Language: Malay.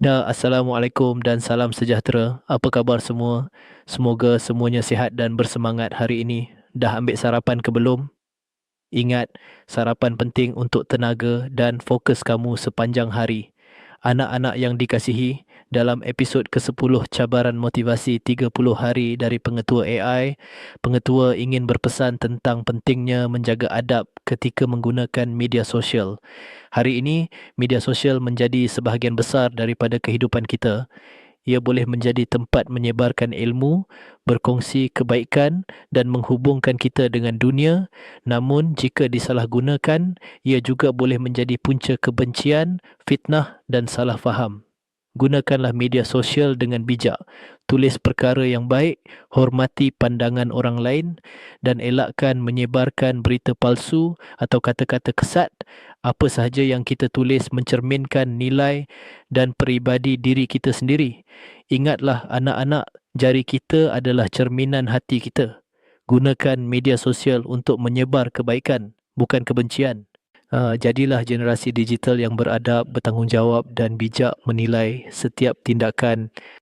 Ya, Assalamualaikum dan salam sejahtera. Apa khabar semua? Semoga semuanya sihat dan bersemangat hari ini. Dah ambil sarapan ke belum? Ingat, sarapan penting untuk tenaga dan fokus kamu sepanjang hari. Anak-anak yang dikasihi, dalam episod ke-10 cabaran motivasi 30 hari dari pengetua AI, pengetua ingin berpesan tentang pentingnya menjaga adab ketika menggunakan media sosial. Hari ini, media sosial menjadi sebahagian besar daripada kehidupan kita. Ia boleh menjadi tempat menyebarkan ilmu, berkongsi kebaikan dan menghubungkan kita dengan dunia. Namun, jika disalahgunakan, ia juga boleh menjadi punca kebencian, fitnah dan salah faham. Gunakanlah media sosial dengan bijak. Tulis perkara yang baik, hormati pandangan orang lain dan elakkan menyebarkan berita palsu atau kata-kata kesat. Apa sahaja yang kita tulis mencerminkan nilai dan peribadi diri kita sendiri. Ingatlah anak-anak, jari kita adalah cerminan hati kita. Gunakan media sosial untuk menyebar kebaikan, bukan kebencian. Uh, jadilah generasi digital yang beradab, bertanggungjawab dan bijak menilai setiap tindakan